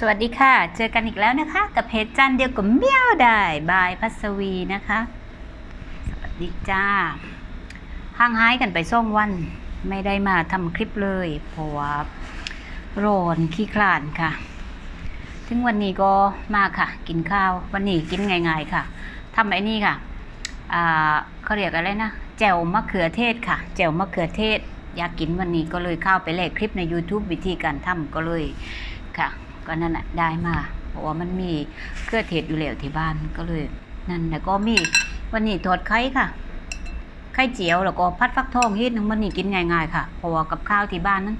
สวัสดีค่ะ เจอกันอีกแล้วนะคะ กับเพจจันเดียวกับเมี่ยวได้บายพัสวีนะคะ สวัสดีจ้าห่างหายกันไปส่งวัน ไม่ได้มาทำคลิปเลยเพราะว่าโรนขี้คลานค่ะ ถึงวันนี้ก็มาค่ะ กินข้าว วันนี้กินง่ายๆค่ะทำไอ้นี่ค่ะอ่าเขาเรียกอะไรนะแจ่วมะเขือเทศค่ะแจ่วมะเขือเทศ อยากกินวันนี้ก็เลยเข้าไปแลกคลิปใน YouTube วิธีการทำก็เลยค่ะ ก็นั่นแหะได้มาเพราะว่ามันมีเครือเทศอยู่แล้วที่บ้านก็เลยนั่นแล้วก็มีวันนี้ทอดไข่ค่ะ ไข่เจียวแล้วก็พัดฟักทองฮิตนึงวันนี้กินง่ายๆค่ะเพราะว่ากับข้าวที่บ้านนั้น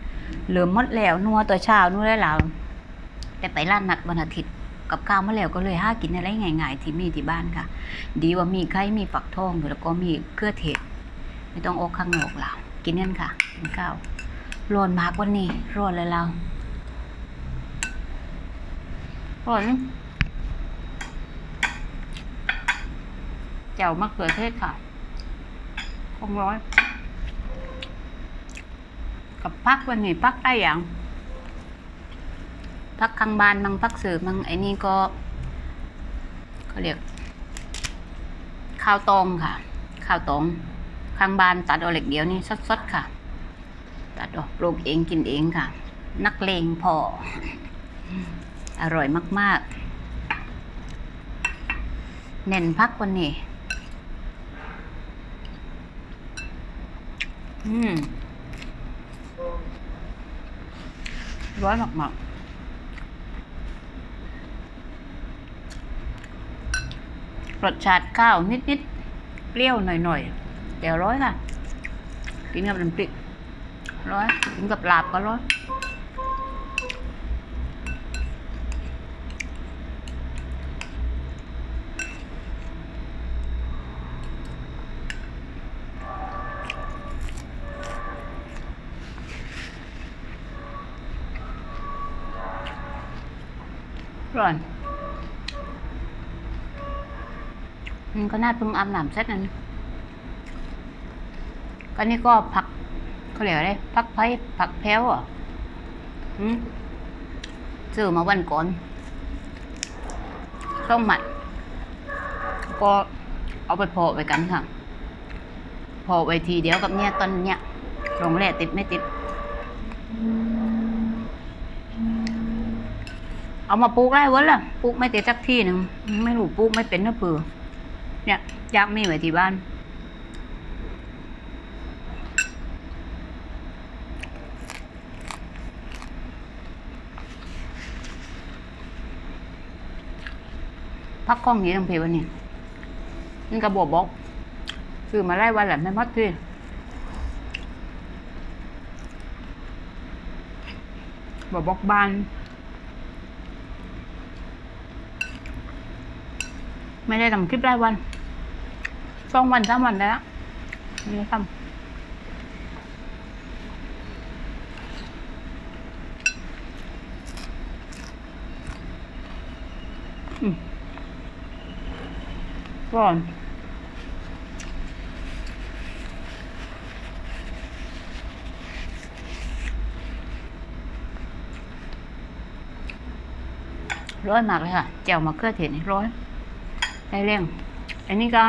เหลือหมดแล้วนัวตัวเช้านัวได้แล้วแต่ไปร้านนัดวันอาทิตย์กับข้าวมาแล้วก็เลยห้ากินอะไรง่ายๆที่มีที่บ้านค่ะ ดีว่ามีไข่มีฝักทองแล้วก็มีเครือเทศ ไม่ต้องออกข้างนอกแล้วกินนั่นค่ะกินข้าวร้อนมากวันนี้ร้อนเลยเรา อร่อยนแจ่วมะเขือเทศค่ะคงร้อย กับพักวันนี้พักได้อย่างพักข้างบ้านมังพักสืบมังไอ้นี่ก็เขาเรียก ข้าวตองค่ะ ข้าวตองข้างบ้านตัดเอาเหล็กเดียวนี่สดๆค่ะ ตัดออกปลูกเองกินเองค่ะ นักเลงพอ อร่อยมาก ๆ เน้นพักวันนี้ อืมร้อยมากๆรสชาติข้าวนิดๆ เปรี้ยวหน่อยๆเดี๋ยวร้อยค่ะ กินกับน้ำพริกร้อย กินกับลาบก็ร้อย ร้อนมันก็น่าพิ่งอาบน้ำเสร็จนั่นก็นี่ก็ผักเขาเรียกอะไรผักไผ่ผักแพ้วอะหืมซื้อมาวันก่อนต้มหมัด ก็เอาไปโพะไว้กันค่ะโพะไว้ทีเดียวกับเนี่ยตอนเนี้ยลงแร่ติดไม่ติด เอามาปลูกได้เว้ยล่ะปลูกไม่เติดสักที่หนึ่งไม่รู้ปลูกไม่เป็นนะเปือเนี่ยอยากมีไว้ที่บ้านพักกล้องนี้ทั้งเพวันนี้นี่กระบอกบอกซื้อมาไล่วันแหละไม่มัดที่บอกบอกบาน ไม่ได้ทำคลิปรายวันสองวันสามวันได้แล้วไม่ได้ทำก่อนร้อยมากเลยค่ะแจ่วมะเขือเทศนี่ร้อย ได้เร่งอันนี้ก็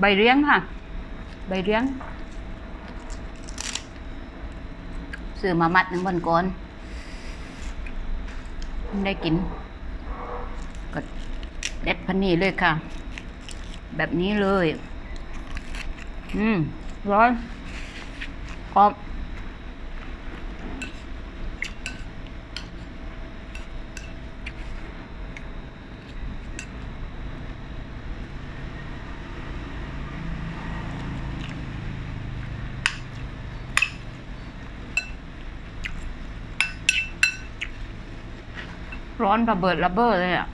ใบเลี้ยงค่ะ ใบเลี้ยงซื้อมามัดหนึ่งวันก่อน ได้กินก็เด็ดพันนี่เลยค่ะ แบบนี้เลย อืม ร้อนกรอบ ร้อนระเบิดระเบ้อเลยอะ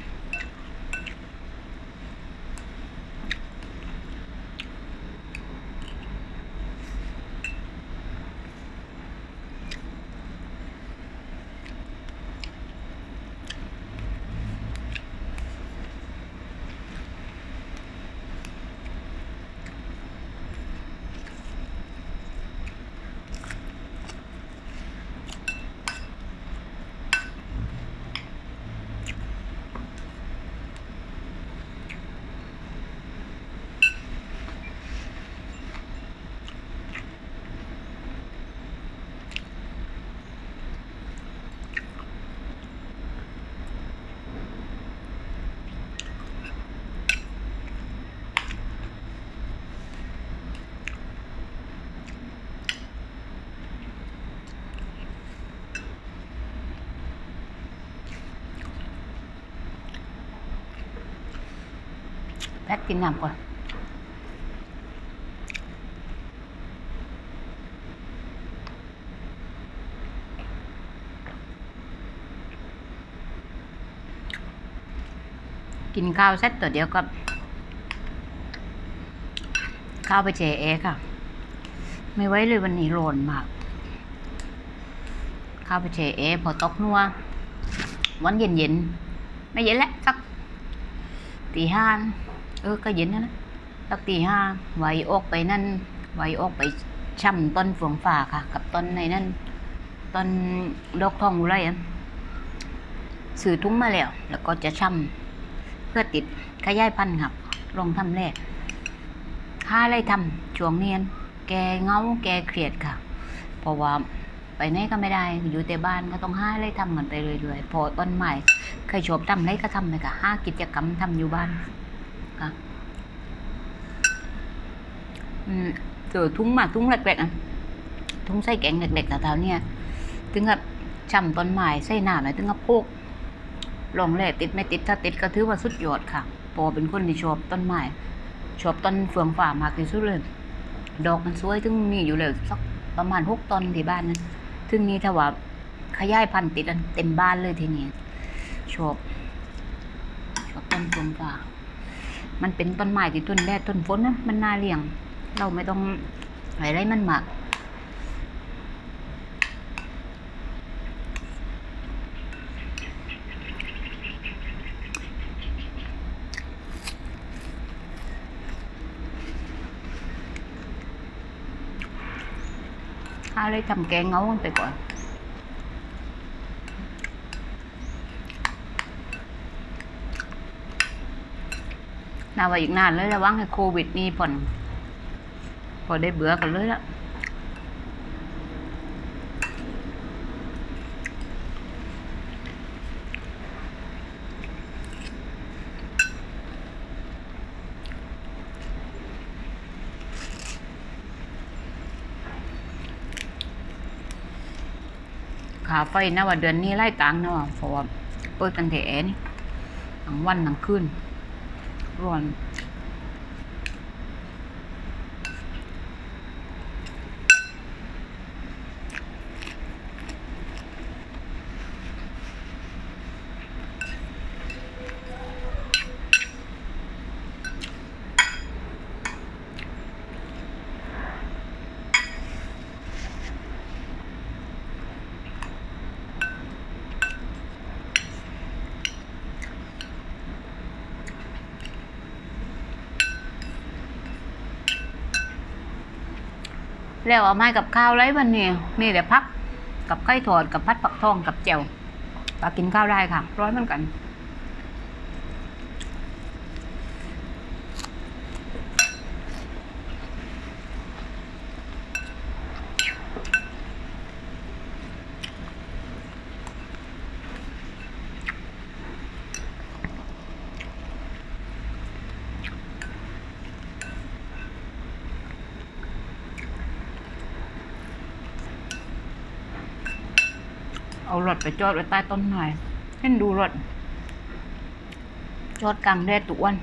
ทกินน้ำก่อนกินข้าวเสร็จตัวเดียวก็ ข้าวไปเจเอค่ะ ไม่ไหวเลยวันนี้ร้อนมาก ข้าวไปเจเอพอตกนัววันเย็นเย็นๆไม่เย็นแล้วสักตีห้า เออก็เย็นนะนะสักตีห้าไหวออกไปนั่นไหวออกไปช่ำต้นฝวงฝ่าค่ะ กับต้นในนั่นต้นดอกทองอุไรอะสื่อทุ้งมาแล้ว แล้วก็จะช่ำเพื่อติดขยายพันธุ์ครับลงทำแรกค่าไรทำช่วงเนียน แกเงาแกเครียดค่ะ เพราะว่าไปไหนก็ไม่ได้อยู่แต่บ้านก็ต้องห้าไรทำกันไปเรื่อยๆพอต้นใหม่เคยชอบทำไรก็ทำไปค่ะห้ากิจกรรมทำอยู่บ้าน คะอืมเจอทุ่งหมาทุ่งเล็กๆอะทุ่งใส่แกงเล็กๆแถวๆเนี่ยถึงกับช่ำต้นไม้ใส่หนาหน่อยถึงกับโพกลองแรกติดไม่ติดถ้าติดก็ถือว่าสุดยอดค่ะปอเป็นคนที่ชอบต้นไม้ชอบต้นเฟืองฝ่ามากที่สุดเลย ดอกมันสวยถึงมีอยู่เลยสักประมาณหกต้นที่บ้านนั้นถึงนี้ถ้าว่าขยายพันธุ์ติดเต็มบ้านเลยทีนี้ชอบชอบต้นเฟืองฝ่า มันเป็นต้นไม้ที่ต้นแดดต้นฝนนะมันน่าเลี้ยง เราไม่ต้องอะไรมันมากอาเลยทำแกงเงาไปก่อน นาว่าอีกนานเลยระวังให้โควิดนี่ผ่อนพอได้เบื่อกันเลยละขาไฟนะว่าเดือนนี้ไล่ตังค์นะว่าเพราะว่าเปิดกันแต่แอนี่ทั้งวันทั้งคืน ร้ แล้วเอาไม้กับข้าวไรวันนี้นี่เดี๋ยวพักกับไก่ทอดกับพัดผักทองกับแจ่วปลากินข้าวได้ค่ะ ร้อยเหมือนกัน เอารถไปจอดไว้ใต้ต้นไม้เห็นดูรถจอดกลางแดดตุกวัน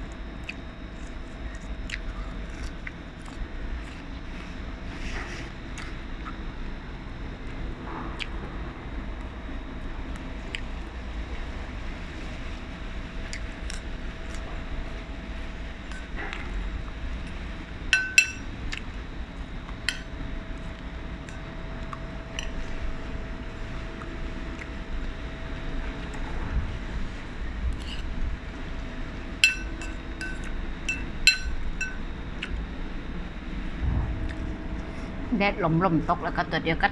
แดดลมลมตกแล้วก็ตัวเดียวก็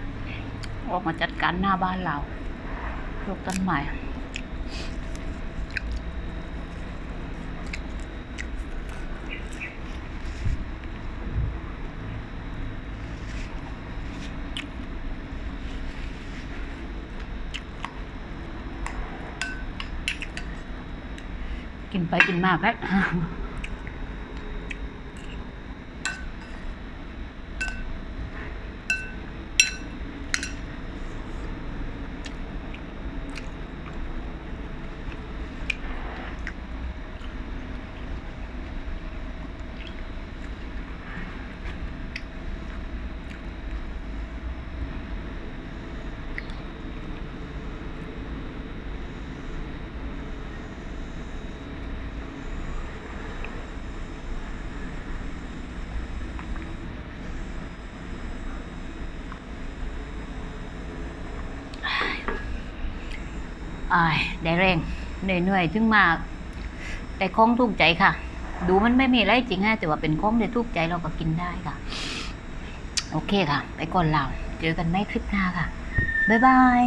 ออกมาจัดการหน้าบ้านเราปลูกต้นไม้กินไปกินมาแป๊บ อายได้แรงเหนื่อยๆถึงมาแต่คงถูกใจค่ะ ดูมันไม่มีอะไรจริงฮะแต่ว่าเป็นของที่ถูกใจเราก็กินได้ค่ะ โอเคค่ะ ไปก่อนเราเจอกันไม่คลิปหน้าค่ะ บ๊ายบาย